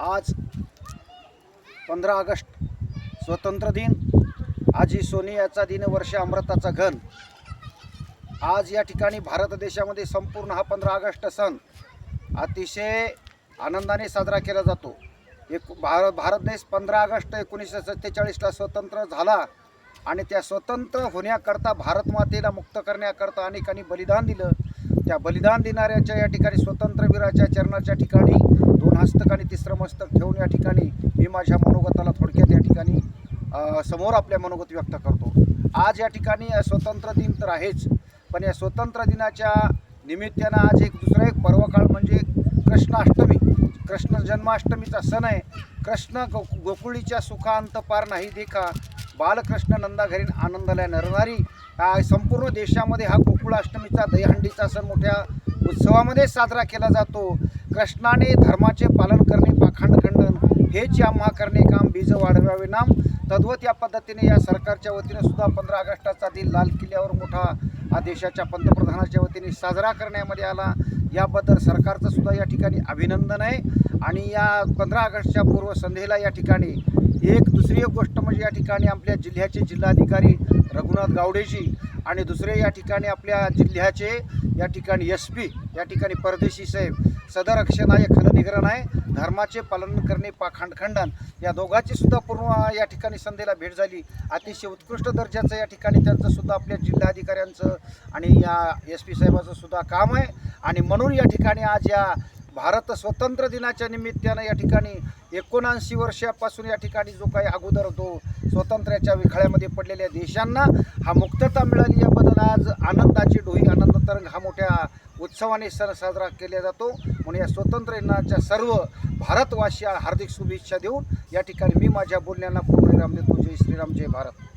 आज पंधरा ऑगस्ट स्वतंत्र दिन. आजी सोनियाचा दिन वर्ष अमृताचा घन. आज या ठिकाणी भारत देशामध्ये संपूर्ण हा पंधरा ऑगस्ट सण अतिशय आनंदाने साजरा केला जातो. एक भारत भारत देश पंधरा ऑगस्ट एकोणीसशे सत्तेचाळीसला स्वतंत्र झाला आणि त्या स्वतंत्र होण्याकरता भारत मातेला मुक्त करण्याकरता अनेकांनी बलिदान दिलं. त्या बलिदान देणाऱ्याच्या या ठिकाणी स्वतंत्रवीराच्या चरणाच्या ठिकाणी दोन हस्तक आणि तिसरं मस्तक ठेवून या ठिकाणी मी माझ्या मनोगताला थोडक्यात या ठिकाणी समोर आपल्या मनोगत व्यक्त करतो. आज या ठिकाणी स्वतंत्र दिन तर आहेच पण या स्वतंत्र दिनाच्या निमित्तानं आज एक दुसरा एक पर्वकाळ म्हणजे कृष्णाष्टमी. कृष्ण जन्माष्टमीचा सण आहे. कृष्ण गो गोकुळीच्या सुखांत पार नाही देखा बालकृष्ण नंदा घरी आनंदाला नरणारी संपूर्ण देशामध्ये हा गोकुळाष्टमीचा दहीहंडीचा सण मोठ्या उत्सवामध्ये साजरा केला जातो. कृष्णाने धर्माचे पालन करणे पाखंड खंडन हेच या करणे काम बीज वाढवावे नाम. तद्वत या पद्धतीने या सरकारच्या वतीने सुद्धा पंधरा ऑगस्टाचा दिन लाल किल्ल्यावर मोठा हा देशाच्या पंतप्रधानाच्या वतीने साजरा करण्यामध्ये आला. याबद्दल सरकारचं सुद्धा या ठिकाणी अभिनंदन आहे. आणि या पंधरा ऑगस्टच्या पूर्वसंध्येला या ठिकाणी एक दुसरी एक गोष्ट म्हणजे या ठिकाणी आपल्या जिल्ह्याचे जिल्हाधिकारी रघुनाथ गावडेजी आणि दुसरे या ठिकाणी आपल्या जिल्ह्याचे या ठिकाणी एस पी या ठिकाणी परदेशी साहेब सदर खरं खलनिग्रहण आहे धर्माचे पालन करणे पा खंडखंडन. या दोघांची सुद्धा पूर्ण या ठिकाणी संधीला भेट झाली. अतिशय उत्कृष्ट दर्जाचं या ठिकाणी त्यांचं सुद्धा आपल्या जिल्हाधिकाऱ्यांचं आणि या एस पी साहेबाचं सुद्धा काम आहे. आणि म्हणून या ठिकाणी आज या भारत स्वतंत्र दिनाच्या निमित्तानं या ठिकाणी एकोणऐंशी वर्षापासून या ठिकाणी जो काही अगोदर तो स्वातंत्र्याच्या विखळ्यामध्ये पडलेल्या देशांना हा मुक्तता मिळाली. याबद्दल आज आनंदाची डोही आनंद तरंग हा मोठ्या उत्सवाने सण साजरा केला जातो. म्हणून या स्वतंत्र दिनाच्या सर्व भारतवासिया हार्दिक शुभेच्छा देऊन या ठिकाणी मी माझ्या बोलण्याला पूर्ण विराम देतो. जय श्रीराम जय भारत.